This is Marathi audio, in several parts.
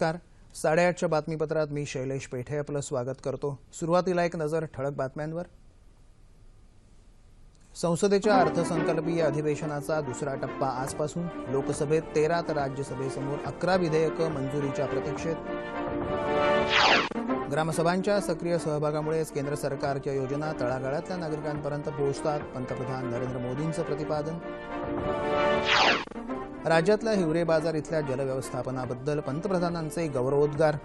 नमस्कार. साडेआठच्या बातमीपत्रात मी शैलेश पेठे आपलं स्वागत करतो. सुरुवातीला एक नजर ठळक बातम्यांवर. संसदेच्या अर्थसंकल्पीय अधिवेशनाचा दुसरा टप्पा आजपासून. लोकसभेत तेरा तर राज्यसभेसमोर अकरा विधेयकं मंजुरीच्या प्रतीक्षेत. ग्रामसभांच्या सक्रिय सहभागामुळेच केंद्र सरकारच्या योजना तळागाळातल्या नागरिकांपर्यंत पोहोचतात पंतप्रधान नरेंद्र मोदींचं प्रतिपादन. राज्यातल्या हिवरे बाजार इथल्या जलव्यवस्थापनाबद्दल पंतप्रधानांचे गौरवोद्गार.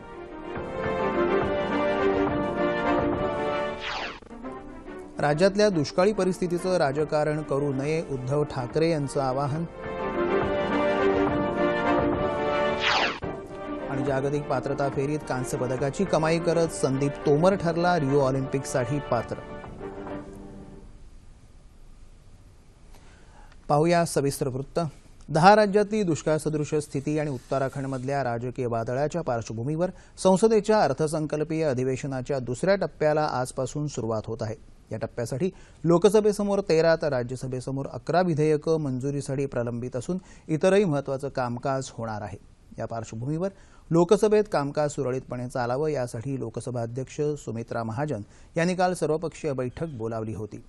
राज्यातल्या दुष्काळी परिस्थितीचं राजकारण करू नये उद्धव ठाकरे यांचं आवाहन. आणि जागतिक पात्रता फेरीत कांस्य पदकाची कमाई करत संदीप तोमर ठरला रिओ ऑलिम्पिकसाठी पात्र. पाहूया सविस्तर वृत्त. दहा राज्यातली दुष्काळसदृश स्थिती आणि उत्तराखंडमधल्या राजकीय वादळाच्या पार्श्वभूमीवर संसदेच्या अर्थसंकल्पीय अधिवेशनाच्या दुसऱ्या टप्प्याला आजपासून सुरुवात होत आहे. या टप्प्यासाठी लोकसभेसमोर तेरा तर राज्यसभेसमोर अकरा विधेयकं मंजुरीसाठी प्रलंबित असून इतरही महत्वाचं कामकाज होणार आहे. या पार्श्वभूमीवर लोकसभेत कामकाज सुरळीतपणे चालावं यासाठी लोकसभा अध्यक्ष सुमित्रा महाजन यांनी काल सर्वपक्षीय बैठक बोलावली होती.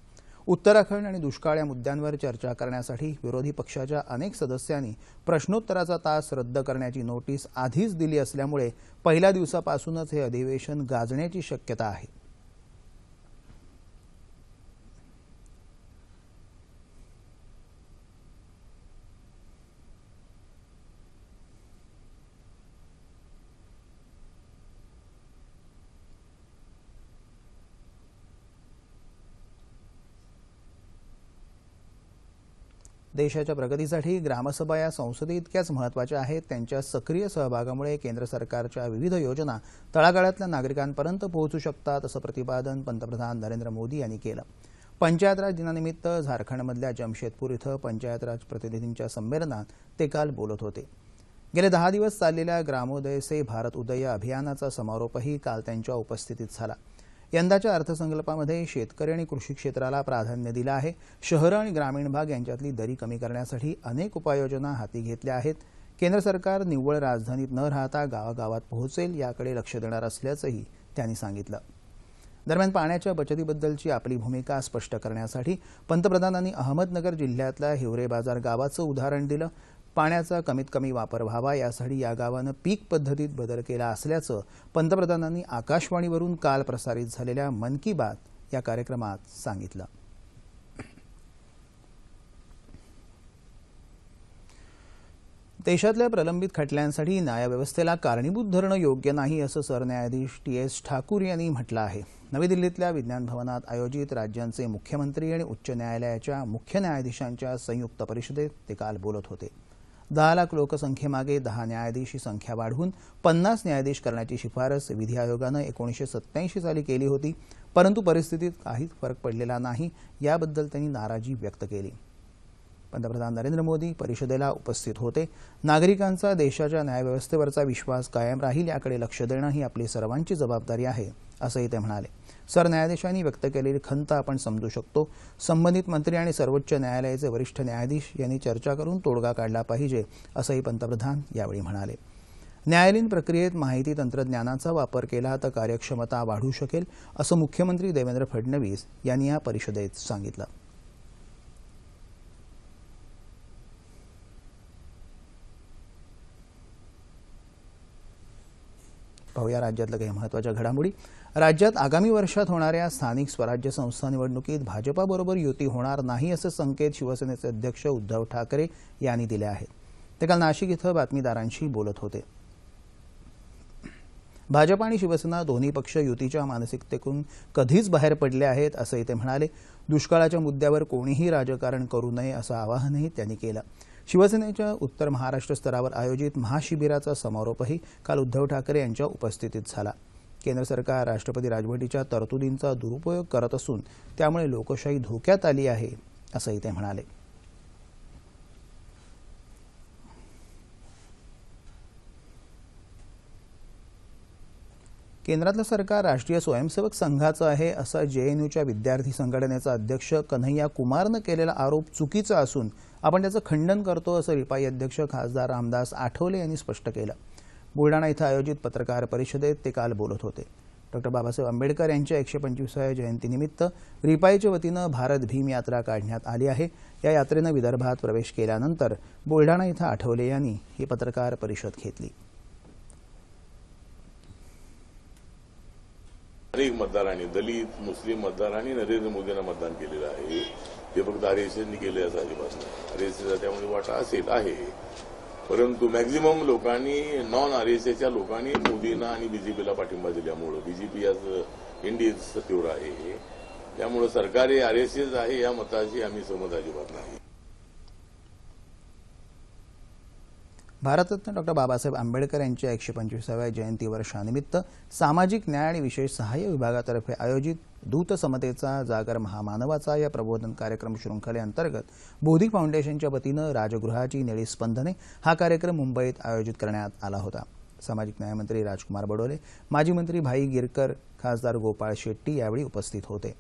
उत्तराखंड आणि दुष्काळ या मुद्द्यांवर चर्चा करण्यासाठी विरोधी पक्षाच्या अनेक सदस्यांनी प्रश्नोत्तराचा तास रद्द करण्याची नोटीस आधीच दिली असल्यामुळे पहिल्या दिवसापासूनच हे अधिवेशन गाजण्याची शक्यता आहे. देशाच्या प्रगतीसाठी ग्रामसभा या संसदे इतक्याच महत्त्वाच्या आहेत. त्यांच्या सक्रिय सहभागामुळे केंद्र सरकारच्या विविध योजना तळागाळातल्या नागरिकांपर्यंत पोहोचू शकतात असं प्रतिपादन पंतप्रधान नरेंद्र मोदी यांनी केलं. पंचायत राज दिनानिमित्त झारखंडमधल्या जमशेदपूर इथं पंचायत राज प्रतिनिधींच्या संमेलनात ते काल बोलत होते. गेले दहा दिवस चाललेल्या ग्रामोदय से भारत उदय अभियानाचा समारोपही काल त्यांच्या उपस्थितीत झाला. यंदाच्या अर्थसंकल्पामध्ये शेतकरी आणि कृषी क्षेत्राला प्राधान्य दिलं आहे. शहरं आणि ग्रामीण भाग यांच्यातली दरी कमी करण्यासाठी अनेक उपाययोजना हाती घेतल्या आहेत. केंद्र सरकार निव्वळ राजधानीत न राहता गावागावात पोहोचेल याकडे लक्ष देणार असल्याचंही त्यांनी सांगितलं. दरम्यान पाण्याच्या बचतीबद्दलची आपली भूमिका स्पष्ट करण्यासाठी पंतप्रधानांनी अहमदनगर जिल्ह्यातल्या हिवरे बाजार गावाचं उदाहरण दिलं. पाण्याचा कमीत कमी वापर व्हावा यासाठी या गावानं पीक पद्धतीत बदल केला असल्याचं पंतप्रधानांनी आकाशवाणीवरून काल प्रसारित झालेल्या मन की बात या कार्यक्रमात सांगितलं. देशातल्या प्रलंबित खटल्यांसाठी न्यायव्यवस्थेला कारणीभूत धरणं योग्य नाही असं सरन्यायाधीश टी एस ठाकूर यांनी म्हटलं आहे. नवी दिल्लीतल्या विज्ञान भवनात आयोजित राज्यांचे मुख्यमंत्री आणि उच्च न्यायालयाच्या मुख्य न्यायाधीशांच्या संयुक्त परिषदेत ते काल बोलत होते. दहा लाख लोकसंख्येमागे दहा न्यायाधीश ही संख्या वाढवून पन्नास न्यायाधीश करण्याची शिफारस विधी आयोगानं एकोणीसशे सत्त्याऐंशी साली केली होती. परंतु परिस्थितीत काहीच फरक पडलेला नाही याबद्दल त्यांनी नाराजी व्यक्त केली. पंतप्रधान नरेंद्र मोदी परिषदेला उपस्थित होते. नागरिकांचा देशाच्या न्यायव्यवस्थेवरचा विश्वास कायम राहील याकडे लक्ष देणं ही आपली सर्वांची जबाबदारी आहे असंही ते म्हणाले. सरन्यायाधीशांनी व्यक्त केलेली खंत आपण समजू शकतो. संबंधित मंत्री आणि सर्वोच्च न्यायालयाचे वरिष्ठ न्यायाधीश यांनी चर्चा करून तोडगा काढला पाहिजे असंही पंतप्रधान यावेळी म्हणाले. न्यायालयीन प्रक्रियेत माहिती तंत्रज्ञानाचा वापर केला तर कार्यक्षमता वाढू शकेल असं मुख्यमंत्री देवेंद्र फडणवीस यांनी या परिषदेत सांगितलं. पाहूया राज्यातल्या काही महत्त्वाच्या घडामोडी. राज्यात आगामी वर्षात होणाऱ्या स्थानिक स्वराज्य संस्था निवडणुकीत भाजपाबरोबर युती होणार नाही असे संकेत शिवसेनेचे अध्यक्ष उद्धव ठाकरे यांनी दिले आहेत. ते काल नाशिक इथं बातमीदारांशी बोलत होते. भाजप आणि शिवसेना दोन्ही पक्ष युतीच्या मानसिकतेतून कधीच बाहेर पडले आहेत असंही ते म्हणाले. दुष्काळाच्या मुद्द्यावर कोणीही राजकारण करू नये असं आवाहनही त्यांनी केलं. शिवसेनेच्या उत्तर महाराष्ट्र स्तरावर आयोजित महाशिबिराचा समारोपही काल उद्धव ठाकरे यांच्या उपस्थितीत झाला. केंद्र सरकार राष्ट्रपती राजवटीच्या तरतुदींचा दुरुपयोग करत असून त्यामुळे लोकशाही धोक्यात आली आहे असंही ते म्हणाले. केंद्रातलं सरकार राष्ट्रीय स्वयंसेवक संघाचं आहे असं जेएनयूच्या विद्यार्थी संघटनेचा अध्यक्ष कन्हैया कुमारनं केलेला आरोप चुकीचा असून आपण त्याचं खंडन करतो असं रिपाई अध्यक्ष खासदार रामदास आठवले यांनी स्पष्ट केलं. बुलढाणा इथं आयोजित पत्रकार परिषदेत ते काल बोलत होते. डॉक्टर बाबासाहेब आंबेडकर यांच्या एकशे पंचवीसाव्या जयंतीनिमित्त रिपाईच्या वतीनं भारत भीम यात्रा काढण्यात आली आहे. या यात्रेनं विदर्भात प्रवेश केल्यानंतर बुलढाणा इथं आठवले यांनी ही पत्रकार परिषद घेतली. अनेक मतदारांनी दलित मुस्लिम मतदारांनी नरेंद्र मोदींना मतदान केलेलं आहे. हे फक्त आरएसएसनी केले असं अजिबात नाही. आरएसएसचा त्यामध्ये वाटा असेल आहे. परंतु मॅक्झिमम लोकांनी नॉन आरएसएसच्या लोकांनी मोदींना आणि बीजेपीला पाठिंबा दिल्यामुळं बीजेपी आज इंडियन तीव्र आहे. त्यामुळं सरकारी आरएसएस आहे या मताशी आम्ही सहमत अजिबात नाही. भारतरत्न डॉक्टर बाबासाहेब आंबेडकर यांच्या एकशे पंचवीसाव्या जयंती वर्षानिमित्त सामाजिक न्याय आणि विशेष सहाय्य विभागातर्फे आयोजित दूत समतेचा जागर महामानवाचा या प्रबोधन कार्यक्रम शृंखलेअंतर्गत बोधी फाउंडेशनच्या वतीनं राजगृहाची निळी स्पंदने हा कार्यक्रम मुंबईत आयोजित करण्यात आला होता. सामाजिक न्यायमंत्री राजकुमार बडोले माजी मंत्री भाई गिरकर खासदार गोपाळ शेट्टी यावेळी उपस्थित होते.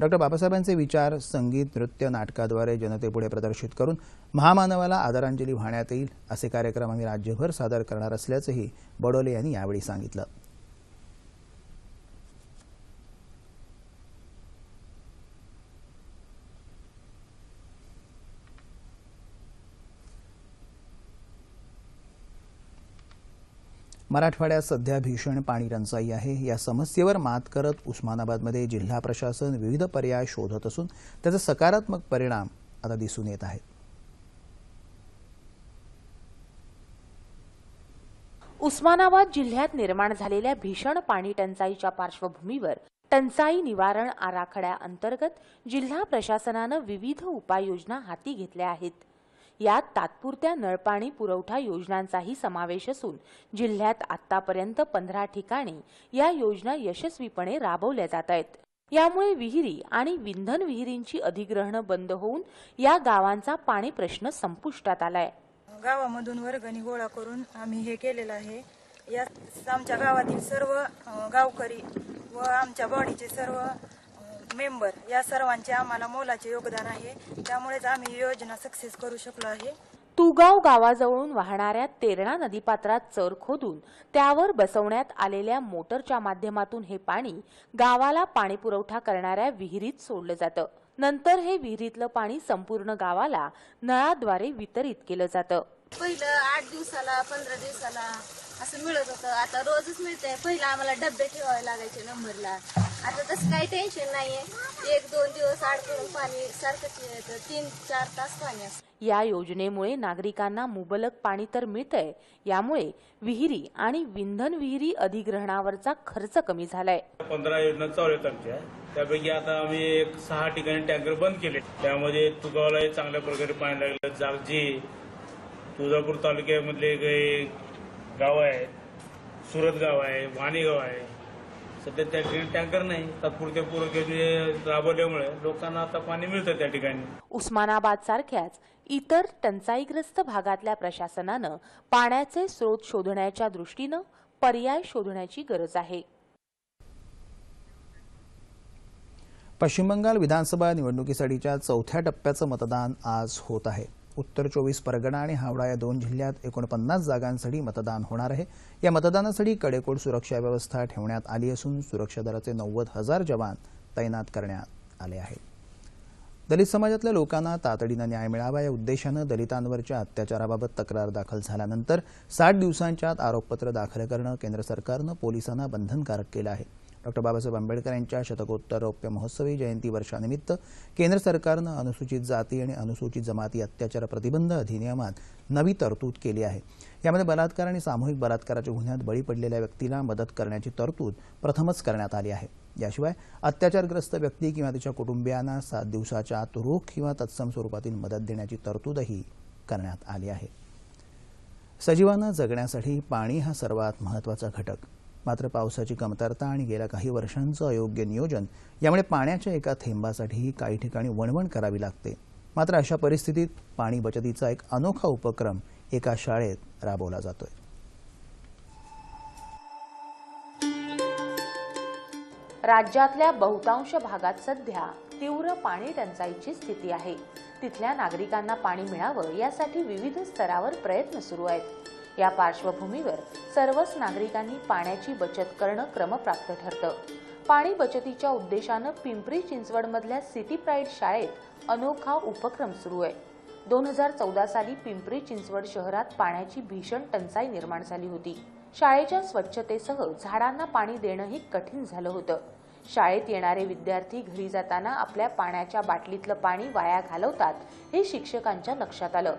डॉक्टर बाबासाहेबांचे विचार संगीत नृत्य नाटकाद्वारे जनतेपुढे प्रदर्शित करून महामानवाला आदरांजली वाहण्यात येईल असे कार्यक्रम आम्ही राज्यभर सादर करणार असल्याचंही बडोले यांनी यावेळी सांगितलं. मराठवाड्यात सध्या भीषण पाणी टंचाई आहे. या समस्येवर मात करत उस्मानाबादमध्ये जिल्हा प्रशासन विविध पर्याय शोधत असून त्याचे सकारात्मक परिणाम आता दिसून येत आहेत उस्मानाबाद जिल्ह्यात निर्माण झालेल्या भीषण पाणी टंचाईच्या पार्श्वभूमीवर टंचाई निवारण आराखड्याअंतर्गत जिल्हा प्रशासनानं विविध उपाययोजना हाती घेतल्या आहेत. यात तात्पुरत्या नळपाणी पुरवठा योजनांचाही समावेश असून जिल्ह्यात आतापर्यंत पंधरा ठिकाणी या योजना यशस्वीपणे राबवल्या जात आहेत. यामुळे विहिरी आणि विंधन विहिरींची अधिग्रहणं बंद होऊन या गावांचा पाणी प्रश्न संपुष्टात आलाय. गावामधून वर्गणी गोळा करून आम्ही हे केलेलं आहे. या आमच्या गावातील सर्व गावकरी व आमच्या बॉडीचे सर्व मेंबर या सर्वांचे आम्हाला मोलाचे योगदान आहे. त्यामुळेच आम्ही ही योजना सक्सेस करू शकलो आहे. तुगाव गावाजवळून वाहणाऱ्या तेरणा नदीपात्रात चर खोदून त्यावर बसवण्यात आलेल्या मोटरच्या माध्यमातून हे पाणी गावाला पाणीपुरवठा करणाऱ्या विहिरीत सोडलं जातं. नंतर हे विहिरीतलं पाणी संपूर्ण गावाला नळाद्वारे वितरित केलं जातं. पहिलं आठ दिवसाला पंधरा दिवसाला असं मिळत होतं. आता रोजच मिळतंय. पहिलं आम्हाला डबे ठेवावे लागायचे नंबरला. आता तसं काही टेन्शन नाहीये. एक दोन दिवस आड करून पाणी सारखंच येतं. तीन चार तास पाणी असतं. या योजनेमुळे नागरिकांना मुबलक पाणी तर मिळतंय. यामुळे विहिरी आणि विंधन विहिरी अधिग्रहणावरचा खर्च कमी झालाय. पंधरा योजना चालू आहेत आमच्या. त्यापैकी आता आम्ही एक सहा ठिकाणी टँकर बंद केले त्यामध्ये तुगावला चांगल्या प्रकारे पाणी लागलं. जागजी तुळजापूर तालुक्यामधले काही गाव आहेत सुरत गाव आहे वाणी गाव आहे. सध्या त्या ठिकाणी टँकर नाही तात्पुरत्या पूरक राबवल्यामुळे लोकांना आता पाणी मिळतं त्या ठिकाणी. उस्मानाबाद सारख्याच इतर टंचाईग्रस्त भागातल्या प्रशासनानं पाण्याचे स्रोत शोधण्याच्या दृष्टीनं पर्याय शोधण्याची गरज आहे. पश्चिम बंगाल विधानसभा निवडणुकीसाठीच्या चौथ्या टप्प्याचं मतदान आज होत आहे. उत्तर चोवीस परगणा आणि हावडा या दोन जिल्ह्यात एकोणपन्नास जागांसाठी मतदान होणार आहे. या मतदानासाठी कडेकोट सुरक्षा व्यवस्था ठेवण्यात आली असून सुरक्षा दलाचे नव्वद हजार जवान तैनात करण्यात आले आहेत. दलित समाजातल्या लोकांना तातडीनं न्याय मिळावा या उद्देशानं दलितांवरच्या अत्याचाराबाबत तक्रार दाखल झाल्यानंतर साठ दिवसांच्या आत आरोपपत्र दाखल करणं केंद्र सरकारनं पोलिसांना बंधनकारक केलं आहे. डॉक्टर बाबासाहेब आंबेडकर यांच्या शतकोत्तर रौप्य महोत्सवी जयंती वर्षानिमित्त केंद्र सरकारनं अनुसूचित जाती आणि अनुसूचित जमाती अत्याचार प्रतिबंध अधिनियमात नवी तरतूद केली आहे. यामध्ये बलात्कार आणि सामूहिक बलात्काराच्या गुन्ह्यात बळी पडलेल्या व्यक्तीला मदत करण्याची तरतूद प्रथमच करण्यात आली आहे. याशिवाय अत्याचारग्रस्त व्यक्ती किंवा तिच्या कुटुंबियांना सात दिवसाच्या आत रोख किंवा तत्सम स्वरूपातील मदत देण्याची तरतूदही करण्यात आली आहे. सजीवांना जगण्यासाठी पाणी हा सर्वात महत्त्वाचा घटक. मात्र पावसाची कमतरता आणि गेल्या काही वर्षांचं अयोग्य नियोजन यामुळे पाण्याच्या एका थेंबासाठीही काही ठिकाणी वणवण करावी लागते. मात्र अशा परिस्थितीत पाणी बचतीचा एक अनोखा उपक्रम एका शाळेत राबवला जातोय. राज्यातल्या बहुतांश भागात सध्या तीव्र पाणी टंचाईची स्थिती आहे. तिथल्या नागरिकांना पाणी मिळावं यासाठी विविध स्तरावर प्रयत्न सुरू आहेत. या पार्श्वभूमीवर सर्वच नागरिकांनी पाण्याची बचत करणं क्रमप्राप्त ठरतं. पाणी बचतीच्या उद्देशानं पिंपरी चिंचवडमधल्या सिटी प्राईड शाळेत अनोखा उपक्रम सुरू आहे. दोन हजार चौदा साली पिंपरी चिंचवड शहरात पाण्याची भीषण टंचाई निर्माण झाली होती. शाळेच्या स्वच्छतेसह झाडांना पाणी देणंही कठीण झालं होतं. शाळेत येणारे विद्यार्थी घरी जाताना आपल्या पाण्याच्या बाटलीतलं पाणी वाया घालवतात हे शिक्षकांच्या लक्षात आलं.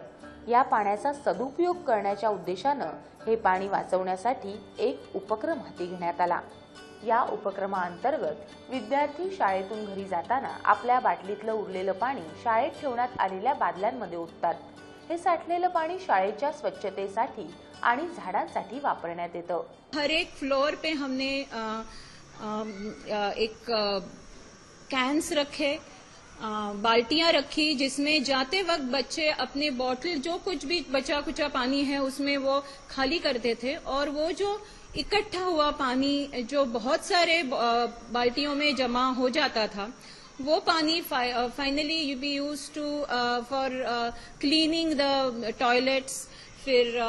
या पाण्याचा सदुपयोग करण्याच्या उद्देशानं हे पाणी वाचवण्यासाठी एक उपक्रम हाती घेण्यात आला. या उपक्रमाअंतर्गत विद्यार्थी शाळेतून घरी जाताना आपल्या बाटलीतलं उरलेलं पाणी शाळेत ठेवण्यात आलेल्या बादल्यांमध्ये ओततात. हे साठलेलं पाणी शाळेच्या स्वच्छतेसाठी आणि झाडांसाठी वापरण्यात येतं. हर एक फ्लोर पे हमने आ, आ, अ, एक कैंस रखे बाल्टियाँ रखी जिसमें जाते वक्त बच्चे अपने बॉटल जो कुछ भी बचा कुचा पानी है, उसमें वो खाली करते थे और वो जो इकट्ठा हुआ पानी, जो बहुत सारे बाल्टियों में जमा हो जाता था, वो पानी finally you be use to for cleaning the toilets फिर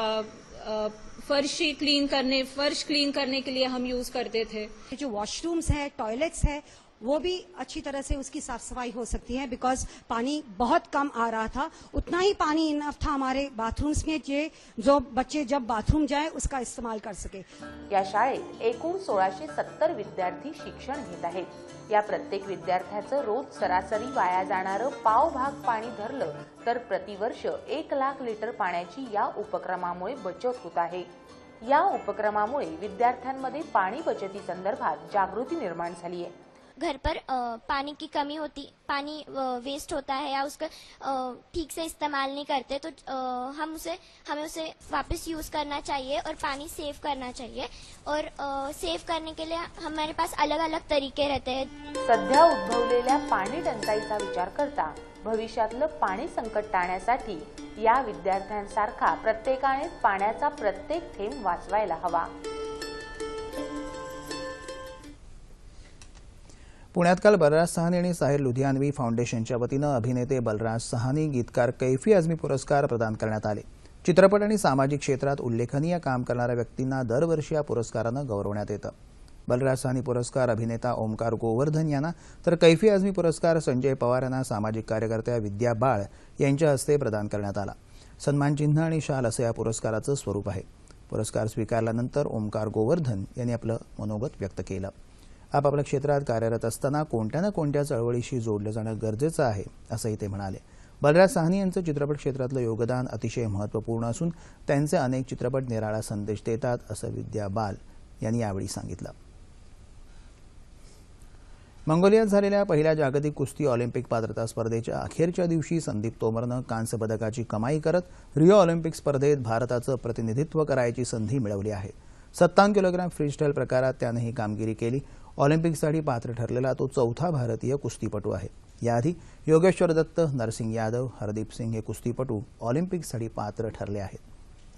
फर्शी क्लीन करने, फर्श क्लीन करने के लिए हम यूज़ करते थे। जो वॉशरूम्स है टॉयलेट्स है वो भी अच्छी तरह से उसकी साफ सफाई हो सकती है बिकॉज पानी बहुत कम आ रहा था। उतना ही पानी इनफ था हमारे बाथरूम्स में जे जो बच्चे जब बाथरूम जाए उसका इस्तेमाल कर सके। या शाळेत एकूण सोळाशे सत्तर विद्यार्थी शिक्षण घेत आहेत. या प्रत्येक विद्यार्थ्याचं रोज सरासरी वाया जाणारं पाव भाग पाणी धरलं तर प्रतिवर्ष एक लाख लिटर पाण्याची या उपक्रमामुळे बचत होत आहे. या उपक्रमामुळे विद्यार्थ्यांमध्ये पाणी बचती संदर्भात जागृती निर्माण झाली आहे. घर पर अ, पानी की कमी होती पानी वेस्ट होता है या उसका ठीक से इस्तेमाल नहीं करते तो हम उसे हमें उसे वापस यूज करना चाहिए और पानी सेव करना चाहिए। और सेव करने के लिए हमारे पास अलग अलग तरीके रहते हैं। सध्या उद्भवलेल्या पाणी टंचाईचा विचार करता भविष्यातलं पाणी संकट टाळण्यासाठी या विद्यार्थ्यांसारखा प्रत्येकाने पाण्याचा प्रत्येक थेंब वाचवायला हवा. पुण्यात काल बलराज सहानी आणि साहिर लुधियानवी फाउंडेशनच्या वतीनं अभिनेते बलराज सहानी गीतकार कैफी आझमी पुरस्कार प्रदान करण्यात आले. चित्रपट आणि सामाजिक क्षेत्रात उल्लेखनीय काम करणाऱ्या व्यक्तींना दरवर्षी या पुरस्कारानं गौरवण्यात येतं. बलराज सहानी पुरस्कार अभिनेता ओमकार गोवर्धन यांना तर कैफी आझमी पुरस्कार संजय पवार यांना सामाजिक कार्यकर्त्या विद्या बाळ यांच्या हस्ते प्रदान करण्यात आला. सन्मानचिन्ह आणि शाल असं या पुरस्काराचं स्वरूप आहे. पुरस्कार स्वीकारल्यानंतर ओमकार गोवर्धन यांनी आपलं मनोगत व्यक्त केलं. आपापल्या क्षेत्रात कार्यरत असताना कोणत्या ना कोणत्या चळवळीशी जोडलं जाणं गरजेचं आहे असंही ते म्हणाले. बलराज साहनी यांचं चित्रपट क्षेत्रातलं योगदान अतिशय महत्त्वपूर्ण असून त्यांचे अनेक चित्रपट निराळा संदेश देतात असं विद्या बाल यांनी यावेळी सांगितलं. मंगोलियात झालेल्या पहिल्या जागतिक कुस्ती ऑलिम्पिक पात्रता स्पर्धेच्या अखेरच्या दिवशी संदीप तोमरनं कांस्य पदकाची कमाई करत रिओ ऑलिम्पिक स्पर्धेत भारताचं प्रतिनिधित्व करायची संधी मिळवली आहे. सत्तावन्न किलोग्राम फ्रीस्टाईल प्रकारात त्यानं ही कामगिरी केली. ऑलिम्पिकसाठी पात्र ठरलेला तो चौथा भारतीय कुस्तीपटू आहे. याआधी योगेश्वर दत्त नरसिंग यादव हरदीप सिंग हे कुस्तीपटू ऑलिम्पिकसाठी पात्र ठरले आहेत.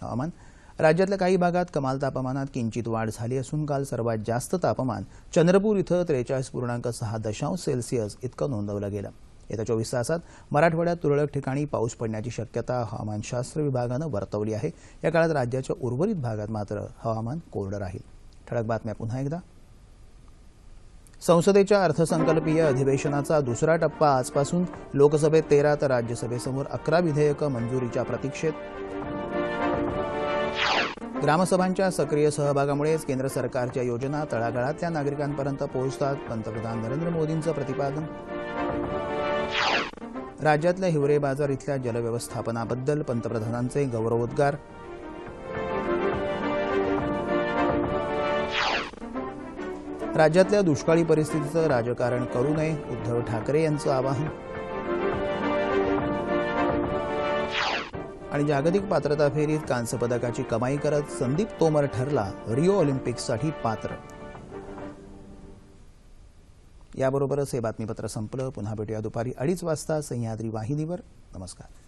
हवामान राज्यातल्या काही भागात कमाल तापमानात किंचित वाढ झाली असून काल सर्वात जास्त तापमान चंद्रपूर इथं त्रेचाळीस पूर्णांक सहा दशांश सेल्सिअस इतकं नोंदवलं गेलं. येत्या चोवीस तासात मराठवाड्यात तुरळक ठिकाणी पाऊस पडण्याची शक्यता हवामानशास्त्र विभागानं वर्तवली आहे. या काळात राज्याच्या उर्वरित भागात मात्र हवामान कोरडं राहील. ठळक बातम्या पुन्हा एकदा. संसदेच्या अर्थसंकल्पीय अधिवेशनाचा दुसरा टप्पा आजपासून लोकसभेत तेरा तर राज्यसभेसमोर अकरा विधेयकं मंजुरीच्या प्रतीक्षेत. ग्रामसभांच्या सक्रिय सहभागामुळेच केंद्र सरकारच्या योजना तळागाळातल्या नागरिकांपर्यंत पोहोचतात पंतप्रधान नरेंद्र मोदींचं प्रतिपादन. राज्यातल्या हिवरे बाजार इथल्या जलव्यवस्थापनाबद्दल पंतप्रधानांचे गौरवोद्गार. राज्यातल्या दुष्काळी परिस्थितीचं राजकारण करू नये उद्धव ठाकरे यांचं आवाहन. आणि जागतिक पात्रता फेरीत कांस्य पदकाची कमाई करत संदीप तोमर ठरला रिओ ऑलिम्पिक्ससाठी पात्र. याबरोबरच हे बातमीपत्र संपलं. पुन्हा भेटूया दुपारी अडीच वाजता सह्याद्री वाहिनीवर. नमस्कार.